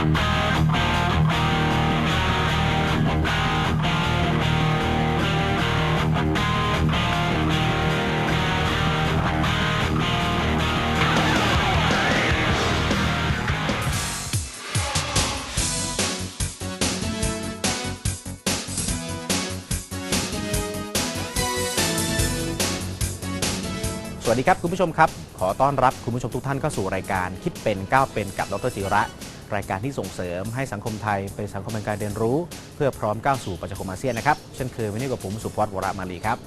สวัสดีครับ คุณผู้ชมครับ ขอต้อนรับคุณผู้ชมทุกท่านเข้าสู่รายการคิดเป็นก้าวเป็นกับดรศิระ รายการที่ส่งเสริมให้สังคมไทยเป็นสังคมแห่งการเรียนรู้ เพื่อพร้อมก้าวสู่ประชาคมอาเซียนนะครับเช่นเคยวันนี้กับผมสุพจน์วรามาลีครับ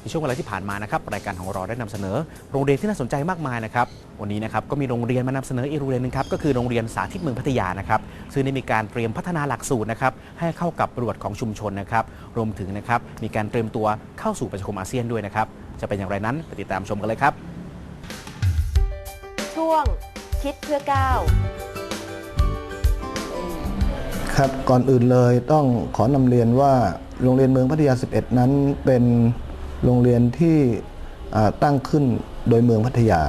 ในช่วงเวลาที่ผ่านมานะครับรายการของเราได้นำเสนอ โรงเรียนที่น่าสนใจมากมายนะครับวันนี้นะครับก็มีโรงเรียนมานำเสนออีกโรงเรียนหนึงครับก็คือโรงเรียนสาธิตเมืองพัทยานะครับซึ่งได้มีการเตรียมพัฒนาหลักสูตรนะครับให้เข้ากับบริบทของชุมชนนะครับรวมถึงนะครับมีการเตรียมตัวเข้าสู่ประชาคมอาเซียนด้วยนะครับจะเป็นอย่างไรนั้นไปติดตามชมกันเลยครับ ช่วงคิดเพื่อก้าว ครับก่อนอื่นเลยต้องขอนำเรียนว่าโรงเรียนเมืองพัทยา 11 นั้นเป็นโรงเรียนที่ตั้งขึ้นโดยเมืองพัทยา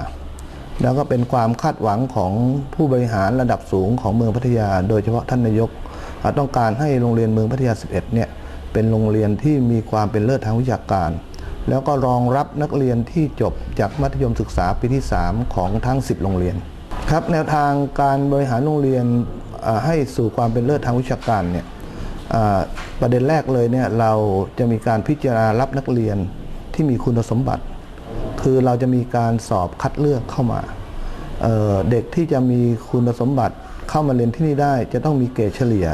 แล้วก็เป็นความคาดหวังของผู้บริหารระดับสูงของเมืองพัทยา โดยเฉพาะท่านนายก ต้องการให้โรงเรียนเมืองพัทยา 11 เนี่ยเป็นโรงเรียนที่มีความเป็นเลิศทางวิชาการ แล้วก็รองรับนักเรียนที่จบจากมัธยมศึกษาปีที่ 3 ของทั้ง 10 โรงเรียน ครับแนวทางการบริหารโรงเรียน ให้สู่ความเป็นเลิศทางวิชาการเนี่ยประเด็นแรกเลยเนี่ยเราจะมีการพิจารณารับนักเรียนที่มีคุณสมบัติ คือเราจะมีการสอบคัดเลือกเข้ามาเเด็กที่จะมีคุณสมบัติเข้ามาเรียนที่นี่ได้ จะต้องมีเกรดเฉลี่ย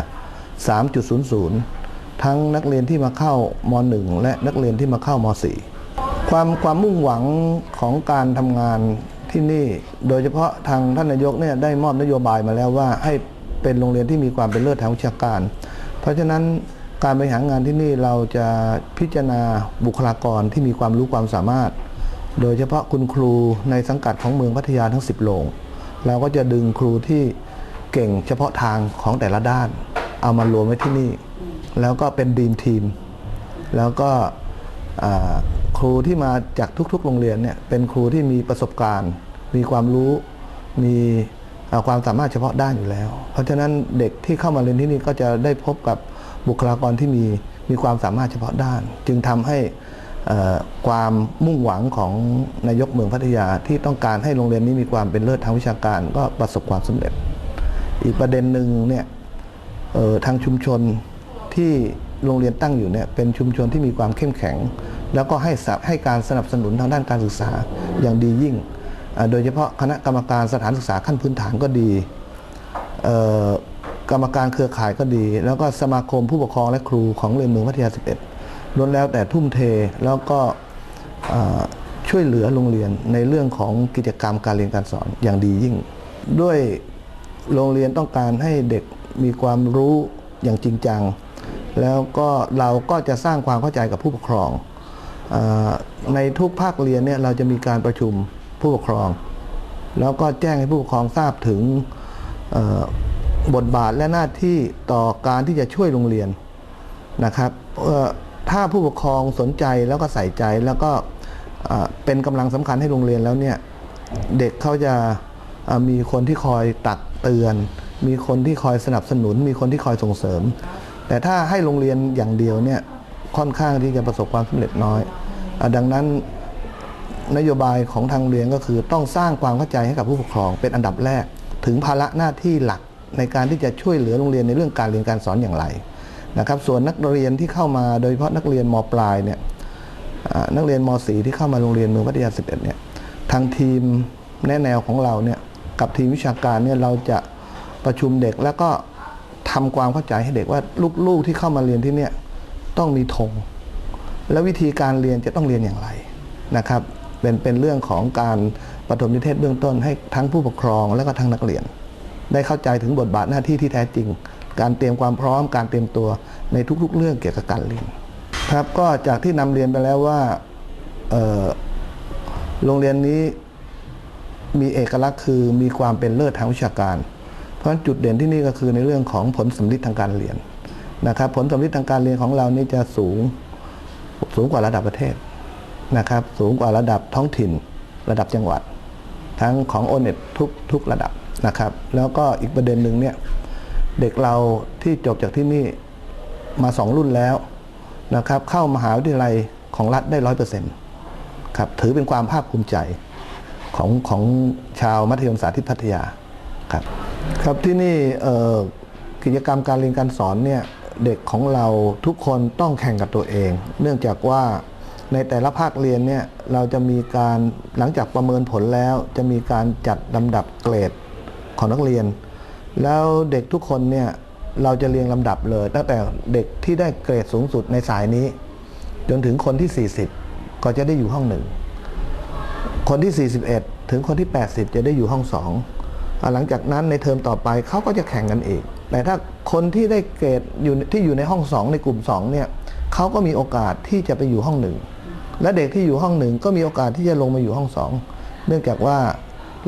3.00 ทั้งนักเรียนที่มาเข้าม1และนักเรียนที่มาเข้าม4ความความมุ่งหวังของการทำงานที่นี่ โดยเฉพาะทางท่านนายกเนี่ยได้มอบนโยบายมาแล้วว่าให้ เป็นโรงเรียนที่มีความเป็นเลิศทางวิชาการ เพราะฉะนั้นการบริหารงานที่นี่เราจะพิจารณาบุคลากรที่มีความรู้ความสามารถ โดยเฉพาะคุณครูในสังกัดของเมืองพัทยาทั้ง 10 โรงเราก็จะดึงครูที่เก่งเฉพาะทางของแต่ละด้าน เอามารวมไว้ที่นี่ แล้วก็เป็นดีมทีม แล้วก็ครูที่มาจากทุกๆ โรงเรียนเนี่ยเป็นครูที่มีประสบการณ์ มีความรู้มี ความสามารถเฉพาะด้านอยู่แล้ว เพราะฉะนั้นเด็กที่เข้ามาเรียนที่นี่ก็จะได้พบกับบุคลากรที่มีมีความสามารถเฉพาะด้าน จึงทำให้ความมุ่งหวังของนายกเมืองพัทยาที่ต้องการให้โรงเรียนนี้มีความเป็นเลิศทางวิชาการก็ประสบความสำเร็จ อีกประเด็นหนึ่งเนี่ยทางชุมชนที่โรงเรียนตั้งอยู่เนี่ยเป็นชุมชนที่มีความเข้มแข็ง แล้วก็ให้สนับให้การสนับสนุนทางด้านการศึกษาอย่างดียิ่ง โดยเฉพาะคณะกรรมการสถานศึกษาขั้นพื้นฐานก็ดี กรรมการเครือข่ายก็ดี แล้วก็สมาคมผู้ปกครองและครูของเรียนเมืองพัทยา 11ล้วนแล้วแต่ทุ่มเทแล้วก็ช่วยเหลือโรงเรียนในเรื่องของกิจกรรมการเรียนการสอนอย่างดียิ่ง ด้วยโรงเรียนต้องการให้เด็กมีความรู้อย่างจริงจัง แล้วก็เราก็จะสร้างความเข้าใจกับผู้ปกครองอในทุกภาคเรียนเนี่ยเราจะมีการประชุม ผู้ปกครอง แล้วก็แจ้งให้ผู้ปกครองทราบถึงบทบาทและหน้าที่ต่อการที่จะช่วยโรงเรียนนะครับถ้าผู้ปกครองสนใจแล้วก็ใส่ใจแล้วก็เป็นกำลังสำคัญให้โรงเรียนแล้วเนี่ยเด็กเขาจะมีคนที่คอยตักเตือน มีคนที่คอยสนับสนุน มีคนที่คอยส่งเสริม แต่ถ้าให้โรงเรียนอย่างเดียวเนี่ยค่อนข้างที่จะประสบความสำเร็จน้อยอดังนั้น นโยบายของทางโรงเรียนก็คือต้องสร้างความเข้าใจให้กับผู้ปกครอง เป็นอันดับแรก ถึงภาระหน้าที่หลักในการที่จะช่วยเหลือโรงเรียนในเรื่องการเรียนการสอนอย่างไรนะครับส่วนนักเรียนที่เข้ามาโดยเฉพาะนักเรียนมปลายเนี่ยนักเรียนม .4 ที่เข้ามาโรงเรียนเมืองพัทยา 11เนี่ยทางทีมแนะแนวของเราเนี่ยกับทีมวิชาการเนี่ยเราจะประชุมเด็กแล้วก็ทำความเข้าใจให้เด็กว่าลูกๆที่เข้ามาเรียนที่เนี่ยต้องมีธงและวิธีการเรียนจะต้องเรียนอย่างไรนะครับ เป็นเป็นเรื่องของการปฐมนิเทศเบื้องต้นให้ทั้งผู้ปกครองและก็ทั้งนักเรียน ได้เข้าใจถึงบทบาทหน้าที่ที่แท้จริง การเตรียมความพร้อม การเตรียมตัวในทุกๆ เรื่องเกี่ยวกับการเรียนครับก็จากที่นำเรียนไปแล้วว่าโรงเรียนนี้มีเอกลักษณ์คือมีความเป็นเลิศทางวิชาการ เพราะฉะนั้นจุดเด่นที่นี่ก็คือในเรื่องของผลสำลิดทางการเรียนนะครับ ผลสำลิดทางการเรียนของเรานี่จะสูงสูงกว่าระดับประเทศ นะครับสูงกว่าระดับท้องถิ่น ระดับจังหวัด ทั้งของโอเน็ตทุกทุกระดับนะครับแล้วก็อีกประเด็นหนึ่งเนี่ยเด็กเราที่จบจากที่นี่มาสองรุ่นแล้วนะครับเข้ามหาวิทยาลัยของรัฐได้ร้อยเปอร์เซ็นต์ครับถือเป็นความภาคภูมิใจของของชาวมัธยมสาธิตพัทยาครับครับที่นี่กิจกรรมการเรียนการสอนเนี่ยเด็กของเราทุกคนต้องแข่งกับตัวเอง เนื่องจากว่า ในแต่ละภาคเรียนเนี่ยเราจะมีการหลังจากประเมินผลแล้วจะมีการจัดลำดับเกรดของนักเรียน แล้วเด็กทุกคนเนี่ยเราจะเรียงลำดับเลย ตั้งแต่เด็กที่ได้เกรดสูงสุดในสายนี้ จนถึงคนที่ 40 ก็จะได้อยู่ห้องหนึ่งคนที่ 41 ถึงคนที่ 80 จะได้อยู่ห้องสองหลังจากนั้นในเทอมต่อไปเขาก็จะแข่งกันอีก แต่ถ้าคนที่ได้เกรดอยู่ที่อยู่ในห้องสองในกลุ่มสองเนี่ยเขาก็มีโอกาสที่จะไปอยู่ห้องหนึ่ง และเด็กที่อยู่ห้องหนึ่งก็มีโอกาสที่จะลงมาอยู่ห้องสองเนื่องจากว่า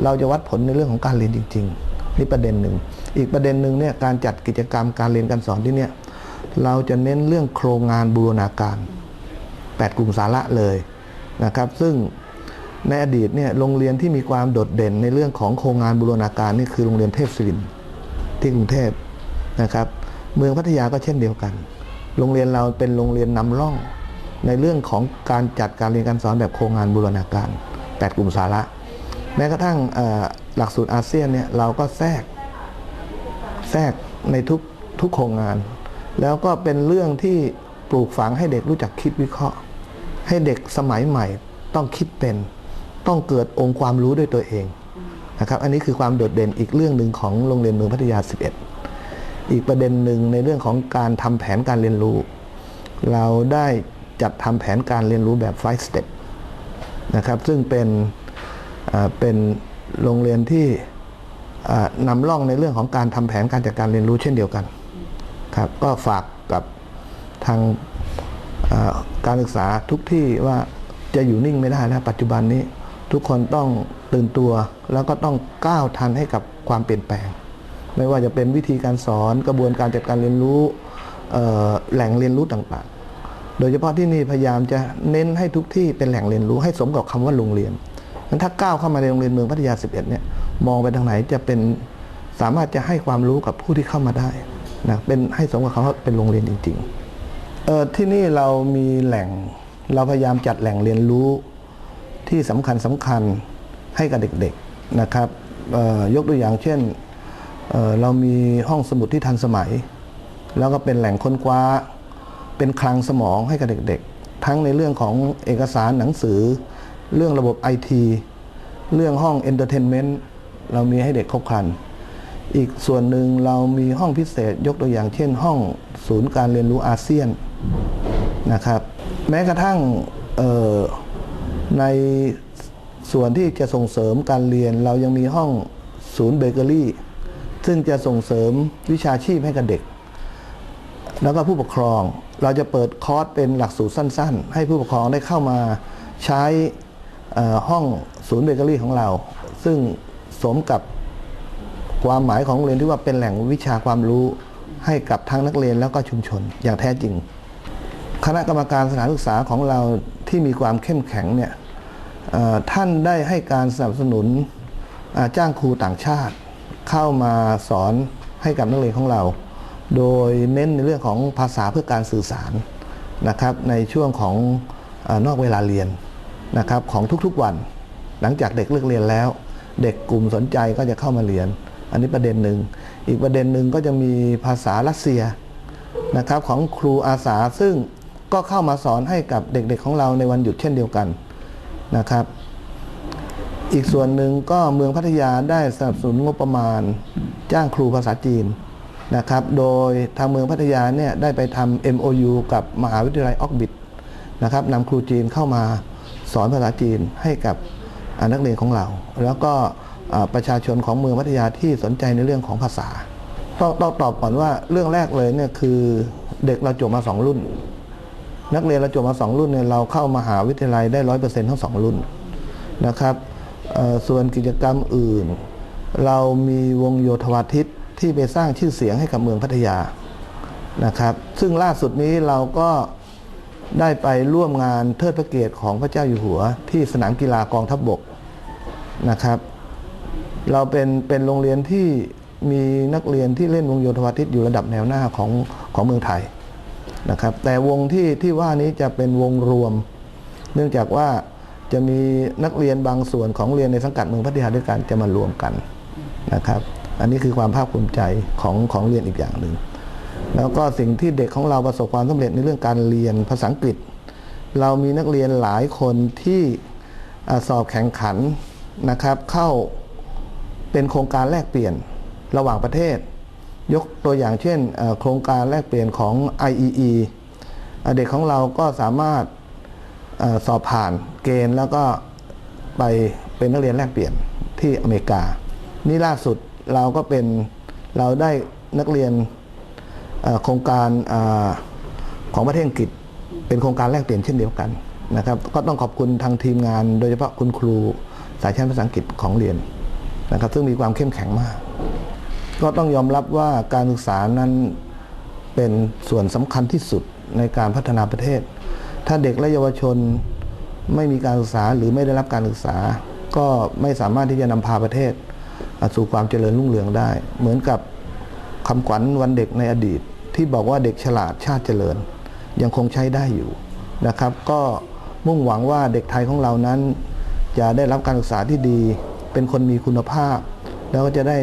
เราจะวัดผลในเรื่องของการเรียนจริง ๆ นี่ประเด็นหนึ่ง อีกประเด็นหนึ่งเนี่ยการจัดกิจกรรมการเรียนการสอนที่เนี่ยเราจะเน้นเรื่องโครงงานบูรณาการ 8 กลุ่มสาระเลยนะครับ ซึ่งในอดีตเนี่ยโรงเรียนที่มีความโดดเด่นในเรื่องของโครงงานบูรณาการนี่คือโรงเรียนเทพศิรินที่กรุงเทพนะครับ เมืองพัทยาก็เช่นเดียวกัน โรงเรียนเราเป็นโรงเรียนนำร่อง ในเรื่องของการจัดการเรียนการสอนแบบโครงงานบูรณาการ 8 กลุ่มสาระ แม้กระทั่งหลักสูตรอาเซียนเนี่ยเราก็แทรกแทรกในทุกทุกโครงงาน แล้วก็เป็นเรื่องที่ปลูกฝังให้เด็กรู้จักคิดวิเคราะห์ ให้เด็กสมัยใหม่ต้องคิดเป็น ต้องเกิดองค์ความรู้ด้วยตัวเองนะครับอันนี้คือความโดดเด่นอีกเรื่องหนึ่งของโรงเรียนเมืองพัทยา 11 อีกประเด็นหนึ่งในเรื่องของการทำแผนการเรียนรู้ เราได้ จัดทำแผนการเรียนรู้แบบ5 step นะครับ ซึ่งเป็นเป็นโรงเรียนที่นำร่องในเรื่องของการทำแผนการจัดการเรียนรู้เช่นเดียวกันครับ ก็ฝากกับทางการศึกษาทุกที่ว่าจะอยู่นิ่งไม่ได้แล้วปัจจุบันนี้ทุกคนต้องตื่นตัวแล้วก็ต้องก้าวทันให้กับความเปลี่ยนแปลง ไม่ว่าจะเป็นวิธีการสอนกระบวนการจัดการเรียนรู้แหล่งเรียนรู้ต่าง โดยเฉพาะที่นี่พยายามจะเน้นให้ทุกที่เป็นแหล่งเรียนรู้ให้สมกับคำว่าโรงเรียนงั้นถ้าก้าวเข้ามาในโรงเรียนเมืองพัทยา 11 เนี่ยมองไปทางไหนจะเป็นสามารถจะให้ความรู้กับผู้ที่เข้ามาได้นะเป็นให้สมกับคำว่าเป็นโรงเรียนจริงๆเออที่นี่เรามีแหล่งเราพยายามจัดแหล่งเรียนรู้ที่สำคัญสำคัญให้กับเด็กๆนะครับยกตัวอย่างเช่นเเรามีห้องสมุดที่ทันสมัย แล้วก็เป็นแหล่งค้นคว้า เป็นคลังสมองให้กับเด็กๆ ทั้งในเรื่องของเอกสารหนังสือ เรื่องระบบไอทีเรื่องห้องเอนเตอร์เทนเมนต์เรามีให้เด็กครบครัน อีกส่วนหนึ่งเรามีห้องพิเศษยกตัวอย่างเช่น ห้องศูนย์การเรียนรู้อาเซียนนะครับ แม้กระทั่งในส่วนที่จะส่งเสริมการเรียนเรายังมีห้องศูนย์เบเกอรี่ซึ่งจะส่งเสริมวิชาชีพให้กับเด็ก แล้วก็ผู้ปกครอง เราจะเปิดคอร์สเป็นหลักสูตรสั้น ๆ ให้ผู้ปกครองได้เข้ามาใช้ห้องศูนย์เบเกอรี่ของเรา ซึ่งสมกับความหมายของโรงเรียนที่ว่าเป็นแหล่งวิชาความรู้ให้กับทั้งนักเรียนแล้วก็ชุมชนอย่างแท้จริง คณะกรรมการสถานศึกษาของเราที่มีความเข้มแข็งเนี่ยท่านได้ให้การสนับสนุนจ้างครูต่างชาติ เข้ามาสอนให้กับนักเรียนของเรา โดยเน้นในเรื่องของภาษาเพื่อการสื่อสารนะครับในช่วงของอนอกเวลาเรียนนะครับของทุกๆวัน หลังจากเด็กเลิกเรียนแล้ว เด็กกลุ่มสนใจก็จะเข้ามาเรียน อันนี้ประเด็นหนึ่งอีกประเด็นหนึ่งก็จะมีภาษารัสเซียนะครับของครูอาสาซึ่งก็เข้ามาสอนให้กับเด็กๆของเราในวันหยุดเช่นเดียวกันนะครับ อีกส่วนหนึ่งก็เมืองพัทยาได้สนับสนุนงบประมาณ จ้างครูภาษาจีน นะครับ โดยทางเมืองพัทยาเนี่ยได้ไปทำ MOU กับมหาวิทยาลัยออกบิทนะครับนำครูจีนเข้ามาสอนภาษาจีนให้กับนักเรียนของเรา แล้วก็ประชาชนของเมืองพัทยาที่สนใจในเรื่องของภาษาต้องต้องตอบก่อนว่าเรื่องแรกเลยเนี่ยคือเด็กเราจบมาสองรุ่น นักเรียนเราจบมาสองรุ่นเนี่ยเราเข้ามาหาวิทยาลัยได้ร้อยเปอร์เซ็นต์ทั้งสองรุ่นนะครับส่วนกิจกรรมอื่น เรามีวงโยธวาทิต ที่ไปสร้างชื่อเสียงให้กับเมืองพัทยานะครับ ซึ่งล่าสุดนี้เราก็ได้ไปร่วมงานเทิดพระเกียรติของพระเจ้าอยู่หัว ที่สนามกีฬากองทัพบบกนะครับ เราเป็นเป็นโรงเรียนที่มีนักเรียนที่เล่นวงโยธวาทิตอยู่ระดับแนวหน้าของของเมืองไทยนะครับ แต่วงที่ที่ว่านี้จะเป็นวงรวม เนื่องจากว่าจะมีนักเรียนบางส่วนของเรียนในสังกัดเมืองพัทยาด้วยกันจะมารวมกันนะครับ อันนี้คือความภาคภูมิใจของของเรียนอีกอย่างหนึ่งแล้วก็สิ่งที่เด็กของเราประสบความสำเร็จในเรื่องการเรียนภาษาอังกฤษ เรามีนักเรียนหลายคนที่สอบแข่งขันนะครับ เข้าเป็นโครงการแลกเปลี่ยนระหว่างประเทศ ยกตัวอย่างเช่นโครงการแลกเปลี่ยนของ IEE เด็กของเราก็สามารถอสอบผ่านเกณฑ์แล้วก็ไปเป็นนักเรียนแลกเปลี่ยนที่อเมริกา นี่ล่าสุด เราก็เป็นเราได้นักเรียนโครงการอาของประเทศอังกฤษ เป็นโครงการแลกเปลี่ยนเช่นเดียวกันนะครับ ก็ต้องขอบคุณทางทีมงาน โดยเฉพาะคุณครูสายชั้นภาษาอังกฤษของเรียนนะครับ ซึ่งมีความเข้มแข็งมาก ก็ต้องยอมรับว่าการศึกษานั้นเป็นส่วนสำคัญที่สุดในการพัฒนาประเทศ ถ้าเด็กและเยาวชนไม่มีการศึกษาหรือไม่ได้รับการศึกษา ก็ไม่สามารถที่จะนำพาประเทศ สู่ความเจริญรุ่งเรืองได้ เหมือนกับคำขวัญวันเด็กในอดีต ที่บอกว่าเด็กฉลาดชาติเจริญ ยังคงใช้ได้อยู่นะครับ ก็มุ่งหวังว่าเด็กไทยของเรานั้น จะได้รับการศึกษาที่ดี เป็นคนมีคุณภาพ แล้วก็จะได้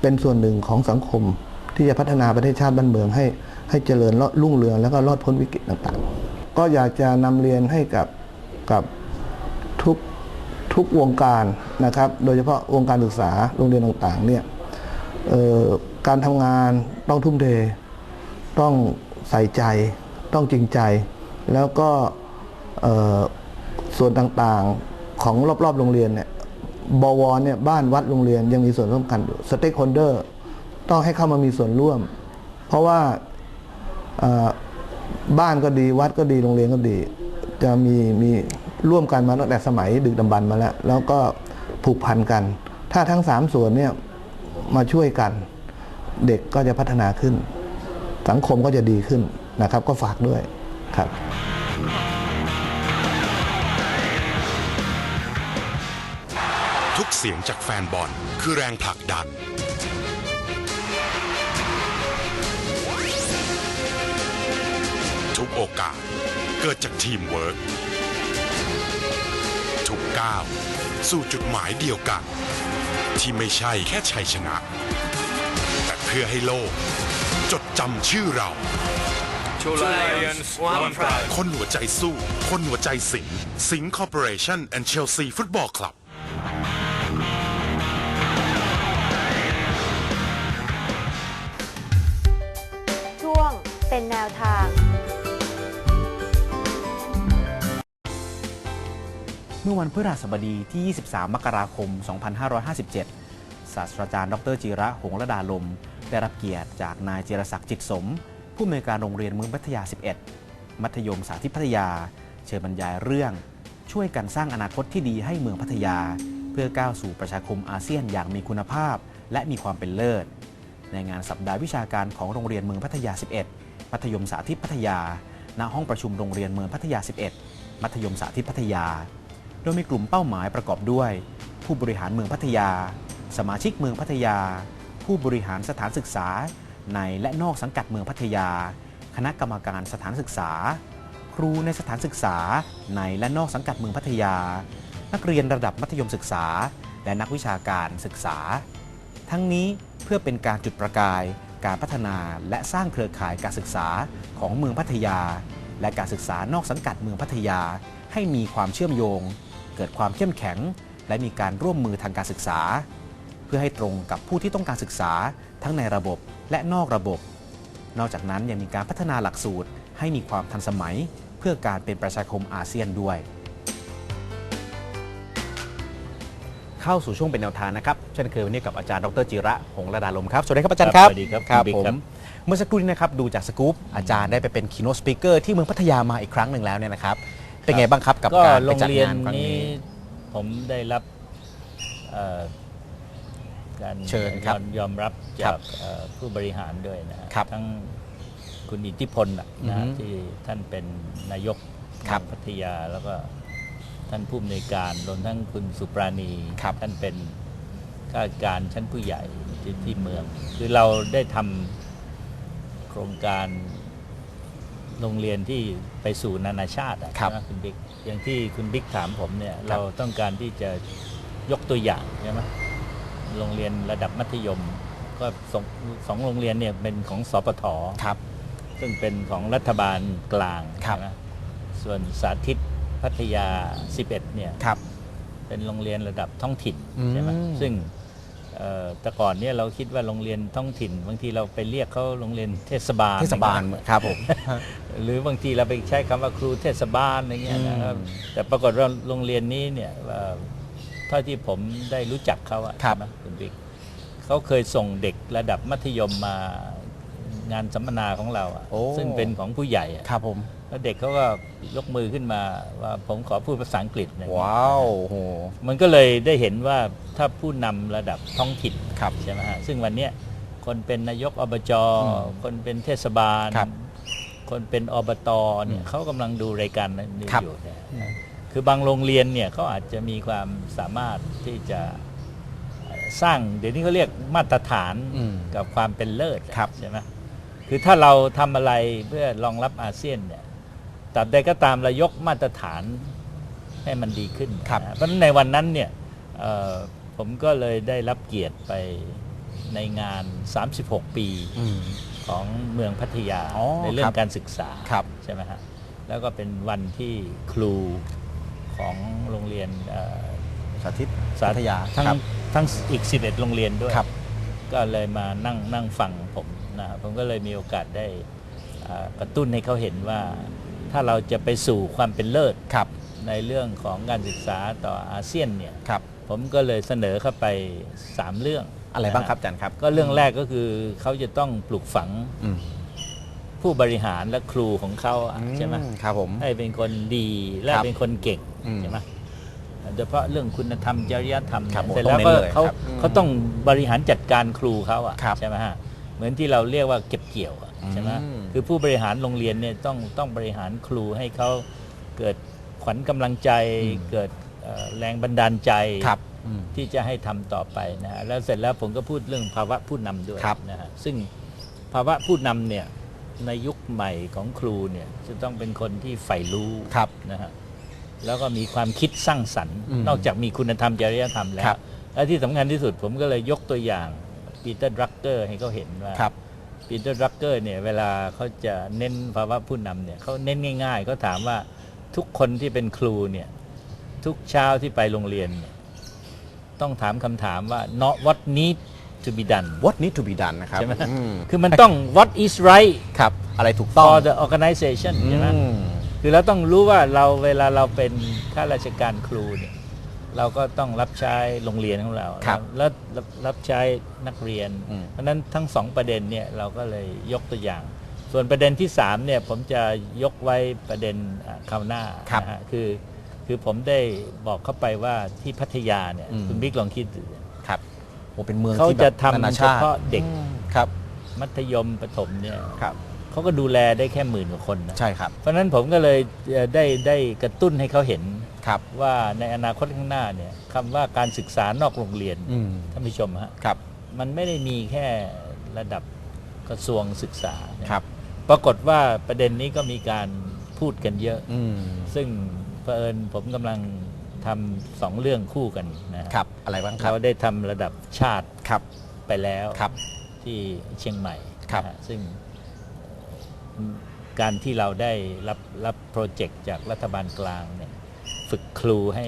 เป็นส่วนหนึ่งของสังคม ที่จะพัฒนาประเทศชาติบ้านเมืองให้ให้เจริญรุ่งเรืองแล้วก็รอดพ้นวิกฤตต่างๆ ก็อยากจะนำเรียนให้กับกับทุกทุกวงการ นะครับโดยเฉพาะวงการศึกษาโรงเรียนต่างๆเนี่ยการทำงานต้องทุ่มเท ต้องใส่ใจ ต้องจริงใจ แล้วก็ส่วนต่างๆของรอบๆโรงเรียนเนี่ยบวรเนี่ยบ้านวัดโรงเรียนยังมีส่วนร่วมกันอยู่สเต็กโฮลเดอร์ต้องให้เข้ามามีส่วนร่วม เพราะว่าบ้านก็ดีวัดก็ดีโรงเรียนก็ดี จะมีมีร่วมกันมาตั้งแต่สมัยดึกดำบรรพ์มาแล้ว แล้วก็ ผูกพันกัน ถ้าทั้งสามส่วนเนี่ยมาช่วยกัน เด็กก็จะพัฒนาขึ้น สังคมก็จะดีขึ้นนะครับ ก็ฝากด้วยครับทุกเสียงจากแฟนบอลคือแรงผลักดัน ทุกโอกาสเกิดจากทีมเวิร์กทุกก้าว สู่จุดหมายเดียวกัน ที่ไม่ใช่แค่ชัยชนะ แต่เพื่อให้โลก จดจำชื่อเรา Two lions, one pride. คนหัวใจสู้ คนหัวใจสิงห์สิงห์คอร์ปอเรชั่นและเชลซีฟุตบอลคลับ ช่วงเป็นแนวทาง มื่อวันพฤหัสบดีที่ 23 มกราคม 2557 ศาสตราจารย์ ดรจิระ หงระดาลม ได้รับเกียรติจากนายจิรศักดิ์จิตสม ผู้อำนวยการโรงเรียนเมืองพัทยา 11 มัธยมสาธิตพัทยา เชิญบรรยายเรื่อง ช่วยกันสร้างอนาคตที่ดีให้เมืองพัทยา เพื่อก้าวสู่ประชาคมอาเซียนอย่างมีคุณภาพ และมีความเป็นเลิศ ในงานสัปดาห์วิชาการของโรงเรียนเมืองพัทยา 11 มัธยมสาธิตพัทยา ณ ห้องประชุมโรงเรียนเมืองพัทยา 11 มัธยมสาธิตพัทยา ดยมีกลุ่มเป้าหมายประกอบด้วย ผู้บริหารเมืองพัทยา สมาชิกเมืองพัทยา ผู้บริหารสถานศึกษา ในและนอกสังกัดเมืองพัทยา คณะกรรมการสถานศึกษา ครูในสถานศึกษา ในและนอกสังกัดเมืองพัทยา นักเรียนระดับมัธยมศึกษา และนักวิชาการศึกษา ทั้งนี้เพื่อเป็นการจุดประกายการพัฒนาและสร้างเครือข่ายการศึกษาของเมืองพัทยา และการศึกษานอกสังกัดเมืองพัทยา ให้มีความเชื่อมโยง เกิดความเข้มแข็ง และมีการร่วมมือทางการศึกษา เพื่อให้ตรงกับผู้ที่ต้องการศึกษาทั้งในระบบและนอกระบบ นอกจากนั้นยังมีการพัฒนาหลักสูตร ให้มีความทันสมัย เพื่อการเป็นประชาคมอาเซียนด้วย เข้าสู่ช่วงเป็นแนวทางนะครับเช่นเคยวันนี้กับอาจารย์ดรจิระหงระดาลมครับสวัสดีครับอาจารย์ครับสวัสดีครับครับคุณบิ๊กผมครับเมื่อสักครู่นี้นะครับดูจากสกู๊ปอาจารย์ได้ไปเป็นคีโนสปีกเกอร์ที่เมืองพัทยามาอีกครั้งหนึ่งแล้วเนี่ยนะครับ เป็นไงบ้างครับกับก็การโรไปงจัดเรียนงานครั้งนี้ นี้ผมได้รับเอ่อการเชิญครับยอมยอมรับครัจาบกเอ่อผู้บริหารด้วยนะฮะครับทั้งคุณอิทธิพลน่ะอือนะฮึฮะที่ท่านเป็นนายกครับพัทยาแล้วก็ท่านผู้อำนวยการรวมทั้งคุณสุปราณีครับท่านเป็นคข้าราชการชั้นผู้ใหญ่ที่ที่เมือง คือเราได้ทำโครงการ โรงเรียนที่ไปสู่นานาชาติอะครับใช่ไหมคุณบิ๊กอย่างที่คุณบิ๊กถามผมเนี่ยเราต้องการที่จะยกตัวอย่างใช่ไหมโรงเรียนระดับมัธยม ก็สองสองโรงเรียนเนี่ยเป็นของสปทครับ ซึ่งเป็นของรัฐบาลกลางครับใช่ไหมส่วนสาธิตพัทยา 11 เนี่ยครับเป็นโรงเรียนระดับท้องถิ่นอืมใช่ไหมซึ่งเอ่อ แต่ก่อนเนี่ยเราคิดว่าโรงเรียนท้องถิ่น บางทีเราไปเรียกเขาโรงเรียนเทศบาลเทศบาลครับผมหรือบางทีเราไปใช้คำว่าครูเทศบาลอะไรเงี้ยนะครับอืมแต่ปรากฏว่าโรงเรียนนี้เนี่ยเอ่อเท่าที่ผมได้รู้จักเขาอะครับใช่ไหมคุณบิ๊กเขาเคยส่งเด็กระดับมัธยมมางานสัมมนาของเราอะโอ้ซึ่งเป็นของผู้ใหญ่อะครับผม แล้วเด็กเขาก็ยกมือขึ้นมาว่าผมขอพูดภาษาอังกฤษอะไรเงี้ยว้าวโอ้โหมันก็เลยได้เห็นว่าถ้าผู้นำระดับท้องถิ่นครับใช่ไหมฮะซึ่งวันเนี้ยคนเป็นนายกอบจอืมคนเป็นเทศบาลครับคนเป็นอบตเนี่ยอืมเขากำลังดูรายการนี้ครับอยู่เนี่ยคือบางโรงเรียนเนี่ยเขาอาจจะมีความสามารถที่จะสร้างเดี๋ยวนี้เขาเรียกมาตรฐานอืมกับความเป็นเลิศครับใช่ไหมคือถ้าเราทำอะไรเพื่อรองรับอาเซียนเนี่ย ตราบใดก็ตามเรายกมาตรฐานให้มันดีขึ้นครับ นะเพราะฉะนั้นในวันนั้นเนี่ยเอ่อผมก็เลยได้รับเกียรติไปในงาน 36 ปี อืม ของเมืองพัทยาอ๋อในเรื่อครังบการศึกษาครับ ใช่ไหมฮะแล้วก็เป็นวันที่ครูของโรงเรียนเอ่อสาธิตสาพัทยาทั้งครับ ทั้งอีก 11 โรงเรียนด้วย ครับ ก็เลยมานั่งนั่งฟังผมนะครับผมก็เลยมีโอกาสได้อ่ากระตุ้นให้เขาเห็นว่า ถ้าเราจะไปสู่ความเป็นเลิศครับในเรื่องของการศึกษาต่ออาเซียนเนี่ยครับผมก็เลยเสนอเข้าไป 3 เรื่องอะไรบ้างนฮครับอาจารย์ครับ ก็เรื่องแรกก็คือเขาจะต้องปลูกฝังอืมผู้บริหารและครูของเขาอะใช่ไหมอืครับผมให้เป็นคนดีและครับเป็นคนเก่งอืมใช่ไหมโดยเฉพาะเรื่องคุณธรรมจริยธรรมครับเนี่ยผมเสร็จแล้วต้องก็เน้นเลยเขาครับเขาต้องบริหารจัดการครูเขาอะครับใช่ไหมฮะ เหมือนที่เราเรียกว่าเก็บเกี่ยวอะใช่ไหมอืม คือผู้บริหารโรงเรียนเนี่ยต้องต้องบริหารครูให้เขาเกิดขวัญกำลังใจ เกิดเอ่อแรงบันดาลใจ ครับอืม ที่จะให้ทำต่อไปนะฮะแล้วเสร็จแล้วผมก็พูดเรื่องภาวะผู้นำด้วยครับ นะฮะซึ่งภาวะผู้นำเนี่ยในยุคใหม่ของครูเนี่ยจะต้องเป็นคนที่ใฝ่รู้ครับ นะฮะแล้วก็มีความคิดสร้างสรรค์ อืมนอกจากมีคุณธรรมจริยธรรมแล้ครัวบและที่สำคัญที่สุดผมก็เลยยกตัวอย่าง ปีเตอร์ดรักเกอร์ให้เขาเห็นว่าครับ ปีเตอร์ดรักเกอร์เนี่ยเวลาเขาจะเน้นภาวะผู้นำเนี่ยเขาเน้นง่ายๆเขาถามว่าทุกคนที่เป็นครูเนี่ยทุกเช้าที่ไปโรงเรียนเนี่ยต้องถามคำถามว่า not what need to be done what need to be done นะครับใช่ไหมอืมคือมันต้อง what is right ครับ อะไรถูกต้อง for the organization ใช่ไหม อืม คือเราต้องรู้ว่าเราเวลาเราเป็นข้าราชการครูเนี่ย เราก็ต้องรับใช้โรงเรียนของเราครับแล้วรับรับใช้นักเรียน อืม เพราะฉะนั้นทั้งสองประเด็นเนี่ยเราก็เลยยกตัวอย่าง ส่วนประเด็นที่สามเนี่ยผมจะยกไว้ประเด็นอ่าคราวหน้าครับนะฮะคือคือผมได้บอกเข้าไปว่าที่พัทยาเนี่ยอืม คุณบิ๊กลองคิดดูครับโอ้เป็นเมืองเขาที่แบบจะนาทำนาเฉชาติพาะเด็กครับมัธยมประถมเนี่ยครับ เขาก็ดูแลได้แค่หมื่นกว่าคนนะใช่ครับ เพราะฉะนั้นผมก็เลยเอ่อได้ได้กระตุ้นให้เขาเห็นครับว่าในอนาคตข้างหน้าเนี่ยคำว่าการศึกษานอกโรงเรียนอืมท่านผู้ชมฮะครับมันไม่ได้มีแค่ระดับกระทรวงศึกษานะครับปรากฏว่าประเด็นนี้ก็มีการพูดกันเยอะ อืมซึ่งเผอิญผมกำลังทำสองเรื่องคู่กันนะฮะครับ อะไรบ้างครับ เราได้ทำระดับชาติครับไปแล้วครับที่เชียงใหม่ครับ นะฮะซึ่ง การที่เราได้รับรับโปรเจกต์จากรัฐบาลกลางเนี่ยฝึกครูให้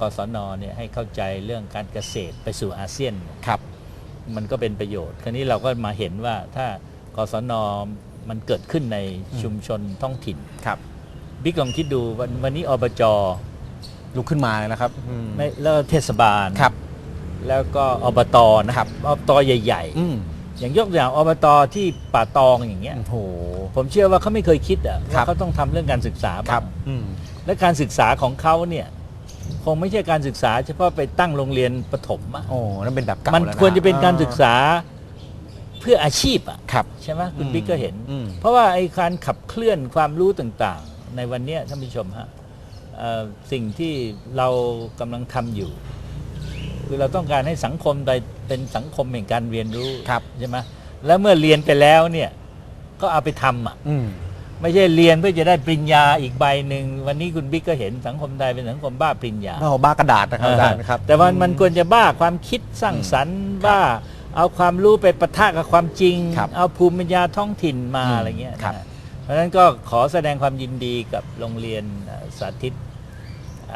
กศนเนี่ยให้เข้าใจเรื่องการเกษตรไปสู่อาเซียนเนี่ยครับ มันก็เป็นประโยชน์ คราวนี้เราก็มาเห็นว่าถ้ากศนมันเกิดขึ้นในชุมชนท้องถิ่นครับบิ๊กลองคิดดูวันวันนี้อบจลุกขึ้นมาเลยนะครับอืมไม่แล้วเทศบาลครับ แล้วก็อบตนะครับอบตใหญ่อืมๆ อย่างยกตัวอย่างอบตที่ป่าตองอย่างเงี้ยโอ้โห ผมเชื่อว่าเขาไม่เคยคิดอะครัว่าบ เขาต้องทำเรื่องการศึกษาครับางอืม และการศึกษาของเขาเนี่ยคงไม่ใช่การศึกษา เฉพาะไปตั้งโรงเรียนประถมอะโอ้นั่นเป็นแบบเก่ามันแล้วควรจะเป็นการศึกอ่ษาเพื่ออาชีพอะครับ ใช่ไหมคุณอืมบิ๊กก็เห็น อืม เพราะว่าไอ้การขับเคลื่อนความรู้ต่างๆ ในวันเนี้ยท่านผู้ชมฮะเอ่อสิ่งที่เรากำลังทำอยู่ คือเราต้องการให้สังคมใดเป็นสังคมแห่งการเรียนรู้ครับใช่ไหมแล้วเมื่อเรียนไปแล้วเนี่ยก็เอาไปทำอะอืม ไม่ใช่เรียนเพื่อจะได้ปริญญาอีกใบหนึ่งวันนี้คุณบิ๊กก็เห็นสังคมไทยเป็นสังคมบ้าปริญญาเราบ้ากระดาษนะครับอาจารย์ครับ แต่ว่ามันควรจะบ้าความคิดสร้างสรรค์บ้า เอาความรู้ไปปะทะกับความจริง ครับเอาภูมิปัญญาท้องถิ่นมาอืมอะไรเงี้ยครับนะเพราะฉะนั้นก็ขอแสดงความยินดีกับโรงเรียนเอ่อสาธิตอ่า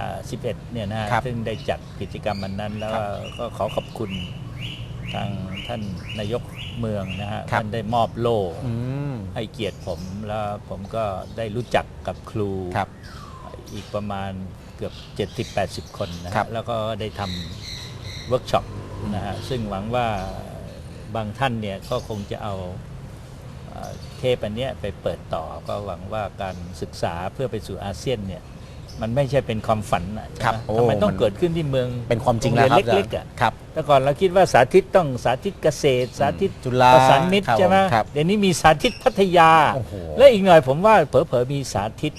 11 เนี่ยนะฮะครับซึ่งได้จัดกิจกรรมมันนั้น แล้วครับก็ขอขอบคุณทางท่านนายกเมืองนะฮะครับ ท่านได้มอบโล่อืม ให้เกียรติผมแล้วผมก็ได้รู้จักกับครู ครับ อีกประมาณเกือบ 70-80 คนนะฮะครับแล้วก็ได้ทำเวิร์กช็อปนะฮะซึ่งหวังว่าบางท่านเนี่ยก็คงจะเอาเอ่อเทปอันเนี้ยไปเปิดต่อ ก็หวังว่าการศึกษาเพื่อไปสู่อาเซียนเนี่ย มันไม่ใช่เป็นความฝันนะครับใช่ไหมโอ้ทำไมต้องมัน เกิดขึ้นที่เมืองเป็นความจริงแล้วครับโเยนเล็กๆอะครับ แต่ก่อนเราคิดว่าสาธิตต้องสาธิตเกษตร สาธิตจุฬาประสานมิตรครับใช่ไหมครับเดี๋ยวนี้มีสาธิตพัทยา โอ้โหและอีกหน่อยผมว่าเผลอๆมีสาธิต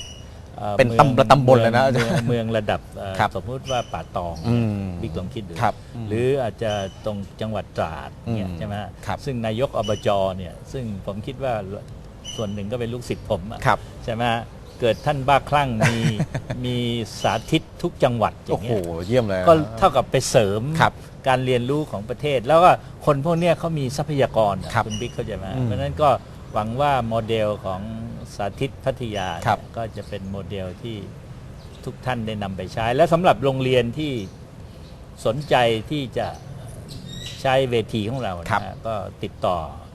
อ่อเป็นมืองตำตำบลเลยนะเมืองเมืองระดับเอ่อครับ สมมุติว่าป่าตองอืม บิ๊กลองคิดดู ครับหรืออาจจะตรงจังหวัดตราดเนี่ยอืมใช่ไหมครับซึ่งนายกอบจเนี่ยซึ่งผมคิดว่าส่วนหนึ่งก็เป็นลูกศิษย์ผมอะครับ ใช่ไหม เกิดท่านบ้าคลั่งมีมีสาธิตทุกจังหวัดอโอ้ย่างโหเงี้ยเยี่ยมเลยก็เท่ากับไปเสริมครับ การเรียนรู้ของประเทศ แล้วก็คนพวกเนี้ยเขามีทรัพยากรอะครับคุณบิ๊กเข้าใจไหมอืมเพราะฉะนั้นก็หวังว่าโมเดลของสาธิตพัทยาเนี่ยครับก็จะเป็นโมเดลที่ทุกท่านได้นำไปใช้ และสำหรับโรงเรียนที่สนใจที่จะใช้เวทีของเราครับนะฮะก็ติดต่ออา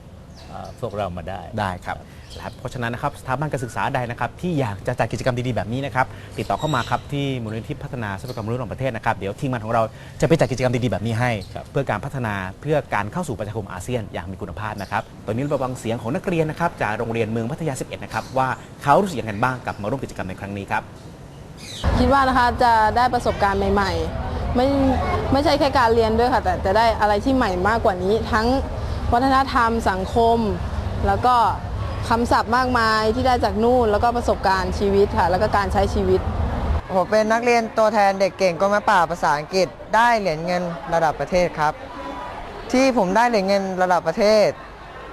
พวกเรามาได้ ได้ครับและเพราะฉะนั้นนะครับสถาบันการศึกษาใดนะครับที่อยากจะจัดกิจกรรมดีๆแบบนี้นะครับติดต่อเข้ามาครับที่มูลนิธิพัฒนาทรัพยากรมนุษย์ของประเทศนะครับเดี๋ยวทีมงานของเราจะไปจัดกิจกรรมดีๆแบบนี้ให้ ครับเพื่อการพัฒนาเพื่อการเข้าสู่ประชาคมอาเซียนอย่างมีคุณภาพนะครับตอนนี้เราฟังเสียงของนักเรียนนะครับจากโรงเรียนเมืองพัทยา 11 นะครับว่าเขารู้สึกยังไงบ้างกับมาร่วมกิจกรรมในครั้งนี้ครับคิดว่านะคะจะได้ประสบการณ์ใหม่ ๆ ไม่ไม่ใช่แค่การเรียนด้วยค่ะ แต่จะได้อะไรที่ใหม่มากกว่านี้ ทั้งวัฒนธรรมสังคม แล้วก็คำศัพท์มากมายที่ได้จากนู่น แล้วก็ประสบการณ์ชีวิตค่ะ แล้วก็การใช้ชีวิต ผมเป็นนักเรียนตัวแทนเด็กเก่งกรมป่าภาษาอังกฤษ ได้เหรียญเงินระดับประเทศครับ ที่ผมได้เหรียญเงินระดับประเทศ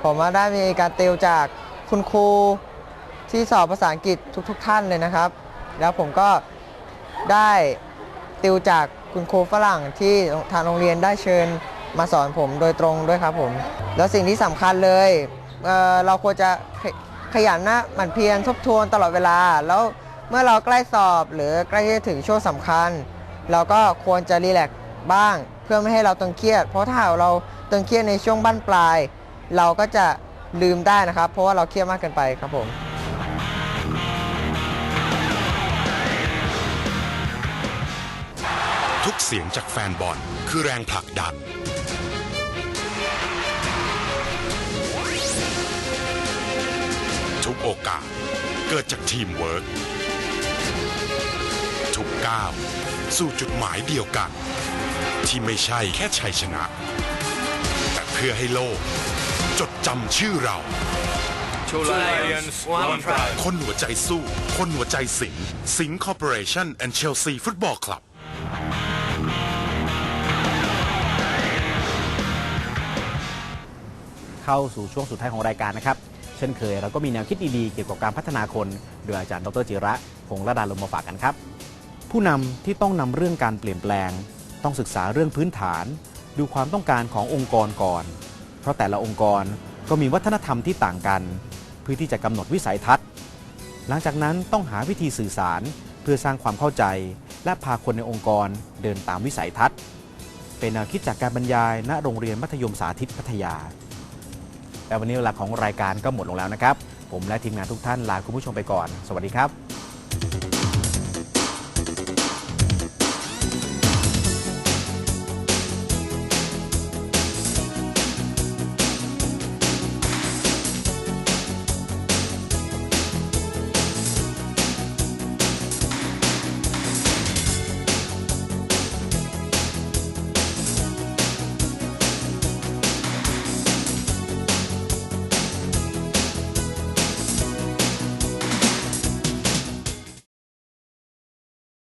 ผมมาได้มีการติวจากคุณครูที่สอบภาษาอังกฤษทุกๆทท่านเลยนะครับ แล้วผมก็ได้ติวจากคุณครูฝรั่งที่ทางโรงเรียนได้เชิญมาสอนผมโดยตรงด้วยครับผม แล้วสิ่งที่สำคัญเลย เเราควรจะขยันนะหมั่นเพียรทบทวนตลอดเวลา แล้วเมื่อเราใกล้สอบหรือใกล้จะถึงช่วงสำคัญ เราก็ควรจะรีแลกซ์บ้าง เพื่อไม่ให้เราตึงเครียด เพราะถ้าเราตึงเครียดในช่วงบั้นปลาย เราก็จะลืมได้นะครับ เพราะว่าเราเครียดมากเกินไปครับผมทุกเสียงจากแฟนบอลคือแรงผลักดัน โอกาส เกิดจากทีมเวิร์กทุกก้าวสู่จุดหมายเดียวกัน ที่ไม่ใช่แค่ชัยชนะ แต่เพื่อให้โลก จดจำชื่อเรา Two lions, one pride. คนหัวใจสู้ คนหัวใจสิงห์สิงห์คอร์ปอเรชั่นและเชลซีฟุตบอลคลับเข้าสู่ช่วงสุดท้ายของรายการนะครับ เช่นเคย เราก็มีแนวคิดดีๆ เกี่ยวกับการพัฒนาคน โดยอาจารย์ดรจิระพงษ์ระดาลมมาฝากกันครับ ผู้นำที่ต้องนำเรื่องการเปลี่ยนแปลง ต้องศึกษาเรื่องพื้นฐาน ดูความต้องการขององค์กรก่อน เพราะแต่ละองค์กรก็มีวัฒนธรรมที่ต่างกัน เพื่อที่จะกำหนดวิสัยทัศน์ หลังจากนั้นต้องหาวิธีสื่อสารเพื่อสร้างความเข้าใจ และพาคนในองค์กรเดินตามวิสัยทัศน์ เป็นแนวคิดจากการบรรยายณโรงเรียนมัธยมสาธิตพัทยา และวันนี้เวลาของรายการก็หมดลงแล้วนะครับ ผมและทีมงานทุกท่านลาคุณผู้ชมไปก่อน สวัสดีครับ